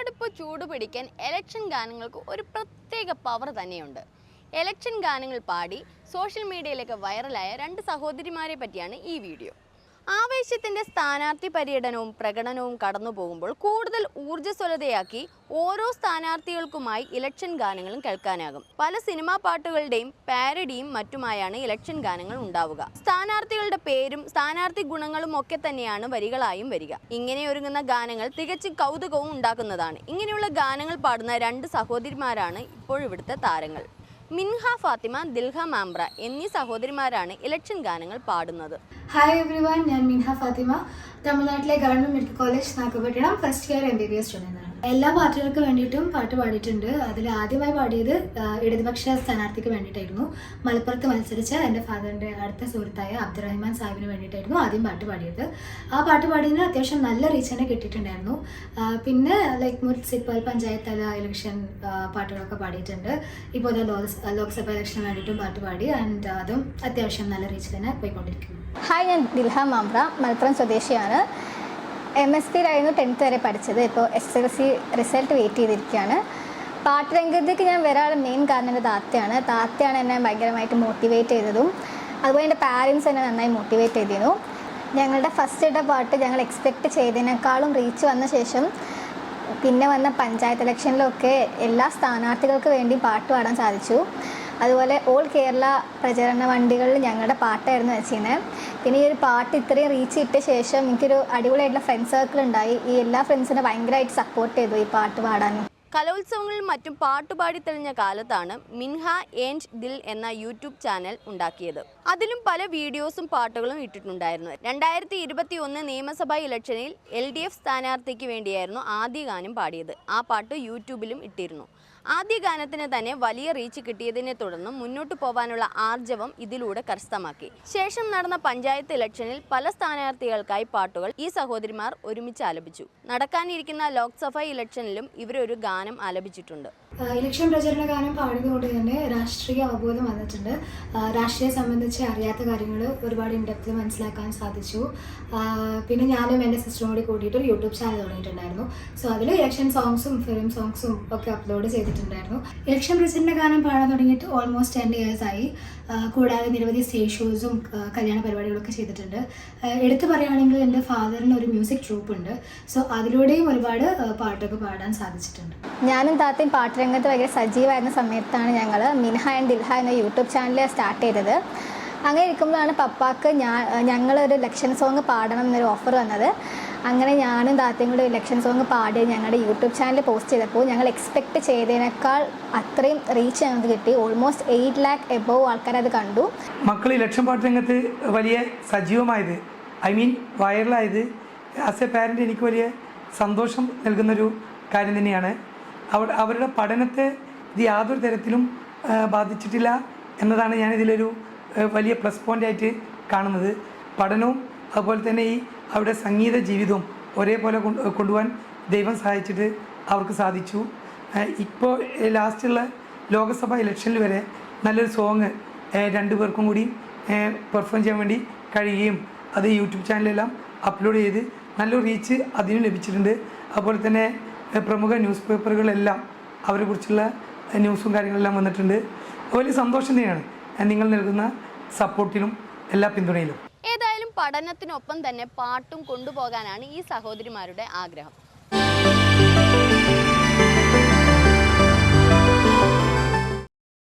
തെരഞ്ഞെടുപ്പ് ചൂടുപിടിക്കാൻ എലക്ഷൻ ഗാനങ്ങൾക്ക് ഒരു പ്രത്യേക പവർ തന്നെയുണ്ട്. എലക്ഷൻ ഗാനങ്ങൾ പാടി സോഷ്യൽ മീഡിയയിലൊക്കെ വൈറലായ രണ്ട് സഹോദരിമാരെ പറ്റിയാണ് ഈ വീഡിയോ ആവേശത്തിന്റെ സ്ഥാനാർത്ഥി പര്യടനവും പ്രകടനവും കടന്നു പോകുമ്പോൾ കൂടുതൽ ഊർജസ്വലതയാക്കി ഓരോ സ്ഥാനാർത്ഥികൾക്കുമായി ഇലക്ഷൻ ഗാനങ്ങളും കേൾക്കാനാകും. പല സിനിമാ പാട്ടുകളുടെയും പാരഡിയും മറ്റുമായാണ് ഇലക്ഷൻ ഗാനങ്ങൾ ഉണ്ടാവുക. സ്ഥാനാർത്ഥികളുടെ പേരും സ്ഥാനാർത്ഥി ഗുണങ്ങളും ഒക്കെ തന്നെയാണ് വരികളായും വരിക. ഇങ്ങനെ ഒരുങ്ങുന്ന ഗാനങ്ങൾ തികച്ചും കൗതുകവും ഉണ്ടാക്കുന്നതാണ്. ഇങ്ങനെയുള്ള ഗാനങ്ങൾ പാടുന്ന രണ്ട് സഹോദരിമാരാണ് ഇപ്പോൾ ഇവിടുത്തെ താരങ്ങൾ. മിൻഹ ഫാത്തിമ ദിൽഹ മാംബ്ര എന്നീ സഹോദരിമാരാണ് ഇലക്ഷൻ ഗാനങ്ങൾ പാടുന്നത്. ഹായ് എവ്രി ഞാൻ മിൻഹ ഫാത്തിമ. തമിഴ്നാട്ടിലെ government medical college Nagapattinam first year M B B S student എല്ലാ പാർട്ടികൾക്ക് വേണ്ടിയിട്ടും പാട്ട് പാടിയിട്ടുണ്ട്. അതിൽ ആദ്യമായി പാടിയത് ഇടതുപക്ഷ സ്ഥാനാർത്ഥിക്ക് വേണ്ടിയിട്ടായിരുന്നു. മലപ്പുറത്ത് മത്സരിച്ച എന്റെ ഫാദറിന്റെ അടുത്ത സുഹൃത്തായ അബ്ദുറഹ്മാൻ സാഹിബിന് വേണ്ടിയിട്ടായിരുന്നു ആദ്യം പാട്ട് പാടിയത്. ആ പാട്ട് പാടിയതിന് അത്യാവശ്യം നല്ല റീച്ച് തന്നെ കിട്ടിയിട്ടുണ്ടായിരുന്നു. പിന്നെ ലൈക്ക് മുനിസിപ്പൽ പഞ്ചായത്ത് തല ഇലക്ഷൻ പാട്ടുകളൊക്കെ പാടിയിട്ടുണ്ട്. ഇപ്പോൾ ലോക്സഭാ ലോക്സ്- ലോക്സഭ ഇലക്ഷന് വേണ്ടിയിട്ടും പാട്ട് പാടി ആൻഡ് അതും അത്യാവശ്യം നല്ല റീച്ച് തന്നെ പോയിക്കൊണ്ടിരിക്കുന്നു. ഹായ് ഞാൻ ദിൽഹ മാമ്പ്ര മലപ്പുറം സ്വദേശിയാണ്. എം എസ് പിയിലായിരുന്നു ടെൻത്ത് വരെ പഠിച്ചത്. ഇപ്പോൾ S L C result wait ചെയ്തിരിക്കുകയാണ്. പാട്ട് രംഗത്തേക്ക് ഞാൻ വരാനുള്ള മെയിൻ കാരണം എന്റെ താത്തയാണ്. താത്തയാണ് എന്നെ ഭയങ്കരമായിട്ട് മോട്ടിവേറ്റ് ചെയ്തതും അതുപോലെ എന്റെ പാരൻസ് എന്നെ നന്നായി മോട്ടിവേറ്റ് ചെയ്തിരുന്നു. ഞങ്ങളുടെ ഫസ്റ്റ് ഇട്ട പാട്ട് ഞങ്ങൾ എക്സ്പെക്റ്റ് ചെയ്തതിനേക്കാളും റീച്ച് വന്ന ശേഷം പിന്നെ വന്ന പഞ്ചായത്ത് ഇലക്ഷനിലൊക്കെ എല്ലാ സ്ഥാനാർത്ഥികൾക്ക് വേണ്ടി പാട്ട് പാടാൻ സാധിച്ചു. അതുപോലെ ഓൾ കേരള പ്രചരണ വണ്ടികളിൽ ഞങ്ങളുടെ പാട്ടായിരുന്നു വെച്ചിരുന്നത്. പിന്നെ ഈ ഒരു പാട്ട് ഇത്രയും റീച്ച് ഇട്ട ശേഷം എനിക്കൊരു അടിപൊളിയായിട്ടുള്ള ഫ്രണ്ട് സർക്കിൾ ഉണ്ടായി. ഈ എല്ലാ ഫ്രണ്ട്സിനെ ഭയങ്കരമായിട്ട് സപ്പോർട്ട് ചെയ്തു ഈ പാട്ട് പാടാനും. കലോത്സവങ്ങളിലും മറ്റും പാട്ടുപാടി തെളിഞ്ഞ കാലത്താണ് മിൻഹ ഏഞ്ച് ദിൽ എന്ന യൂട്യൂബ് ചാനൽ ഉണ്ടാക്കിയത്. അതിലും പല വീഡിയോസും പാട്ടുകളും ഇട്ടിട്ടുണ്ടായിരുന്നു. രണ്ടായിരത്തി ഇരുപത്തി ഒന്ന് നിയമസഭാ ഇലക്ഷനിൽ എൽ ഡി എഫ് സ്ഥാനാർത്ഥിക്ക് വേണ്ടിയായിരുന്നു ആദ്യ ഗാനം പാടിയത്. ആ പാട്ട് യൂട്യൂബിലും ഇട്ടിരുന്നു. ആദ്യ ഗാനത്തിന് തന്നെ വലിയ റീച്ച് കിട്ടിയതിനെ തുടർന്ന് മുന്നോട്ട് പോകാനുള്ള ആർജവം ഇതിലൂടെ കരസ്ഥമാക്കി. ശേഷം നടന്ന പഞ്ചായത്ത് ഇലക്ഷനിൽ പല സ്ഥാനാർത്ഥികൾക്കായി പാട്ടുകൾ ഈ സഹോദരിമാർ ഒരുമിച്ച് ആലപിച്ചു. നടക്കാനിരിക്കുന്ന ലോക്സഭാ ഇലക്ഷനിലും ഇവരൊരു ഗാനം ആലപിച്ചിട്ടുണ്ട് ആ, ഇലക്ഷൻ പ്രചരണ ഗാനം പാടുന്നതുകൊണ്ട് തന്നെ രാഷ്ട്രീയ അവബോധം വന്നിട്ടുണ്ട്. രാഷ്ട്രീയം സംബന്ധിച്ച് അറിയാത്ത കാര്യങ്ങൾ ഒരുപാട് ഇൻഡെപ്ത് മനസ്സിലാക്കാൻ സാധിച്ചു. പിന്നെ ഞാനും എന്റെ സിസ്റ്ററും കൂടി കൂടിയിട്ട് ഒരു യൂട്യൂബ് ചാനൽ തുടങ്ങിയിട്ടുണ്ടായിരുന്നു. സോ അതിൽ ഇലക്ഷൻ സോങ്സും ഫിലിം സോങ്സും ഒക്കെ അപ്ലോഡ് ചെയ്തിട്ടുണ്ടായിരുന്നു. ഇലക്ഷൻ പ്രചരണ ഗാനം പാടാൻ തുടങ്ങിയിട്ട് ഓൾമോസ്റ്റ് ടെൻ ഇയേഴ്സ് ആയി. കൂടാതെ നിരവധി സ്റ്റേജ് ഷോസും കല്യാണ പരിപാടികളൊക്കെ ചെയ്തിട്ടുണ്ട്. എടുത്തു പറയുകയാണെങ്കിൽ എന്റെ ഫാദറിന് ഒരു മ്യൂസിക് ട്രൂപ്പ് ഉണ്ട്. സോ അതിലൂടെയും ഒരുപാട് പാട്ടൊക്കെ പാടാൻ സാധിച്ചിട്ടുണ്ട്. ഞാനും താത്തയും പാട്ടുരംഗത്ത് ഭയങ്കര സജീവമായിരുന്ന സമയത്താണ് ഞങ്ങൾ മിൻഹ ആൻഡ് ദിൽഹ എന്ന യൂട്യൂബ് ചാനൽ സ്റ്റാർട്ട് ചെയ്തത്. അങ്ങനെ ഇരിക്കുമ്പോഴാണ് പപ്പാക്ക് ഞാൻ ഞങ്ങളൊരു ലക്ഷൻ സോങ് പാടണം എന്നൊരു ഓഫർ വന്നത്. അങ്ങനെ ഞാനും താത്തയും കൂടി ലക്ഷൻ സോങ് പാടി ഞങ്ങളുടെ യൂട്യൂബ് ചാനൽ പോസ്റ്റ് ചെയ്തപ്പോൾ ഞങ്ങൾ എക്സ്പെക്ട് ചെയ്തതിനേക്കാൾ അത്രയും റീച്ച് ഞങ്ങൾക്ക് കിട്ടി. ഓൾമോസ്റ്റ് എയ്റ്റ് ലാക്ക് എബോവ് ആൾക്കാർ അത് കണ്ടു. മക്കൾ ഈ ലക്ഷം പാട്ട് രംഗത്ത് വലിയ സജീവമായത് ഐ മീൻ വൈറലായത് ആസ് എ പാരന്റ് എനിക്ക് വലിയ സന്തോഷം നൽകുന്നൊരു കാര്യം തന്നെയാണ്. അവർ അവരുടെ പഠനത്തെ ഇത് യാതൊരു തരത്തിലും ബാധിച്ചിട്ടില്ല എന്നതാണ് ഞാൻ ഇതിലൊരു വലിയ പ്ലസ് പോയിന്റ് ആയിട്ട് കാണുന്നത്. പഠനവും അതുപോലെ തന്നെ ഈ അവരുടെ സംഗീത ജീവിതവും ഒരേപോലെ കൊണ്ട് കൊണ്ടുപോകാൻ ദൈവം സഹായിച്ചിട്ട് അവർക്ക് സാധിച്ചു. ഇപ്പോൾ ലാസ്റ്റുള്ള ലോകസഭ ഇലക്ഷനിൽ വരെ നല്ലൊരു സോങ് രണ്ടു പേർക്കും കൂടി പെർഫോം ചെയ്യാൻ വേണ്ടി കഴിയുകയും അത് യൂട്യൂബ് ചാനലിലെല്ലാം അപ്ലോഡ് ചെയ്ത് നല്ലൊരു റീച്ച് അതിനും ലഭിച്ചിട്ടുണ്ട്. അതുപോലെ തന്നെ പ്രമുഖ ന്യൂസ് പേപ്പറുകളെല്ലാം അവരെ കുറിച്ചുള്ള ന്യൂസും കാര്യങ്ങളെല്ലാം വന്നിട്ടുണ്ട്. വലിയ സന്തോഷം തന്നെയാണ് നിങ്ങൾ നൽകുന്ന സപ്പോർട്ടിലും എല്ലാ പിന്തുണയിലും. ഏതായാലും പഠനത്തിനൊപ്പം തന്നെ പാട്ടും കൊണ്ടുപോകാനാണ് ഈ സഹോദരിമാരുടെ ആഗ്രഹം.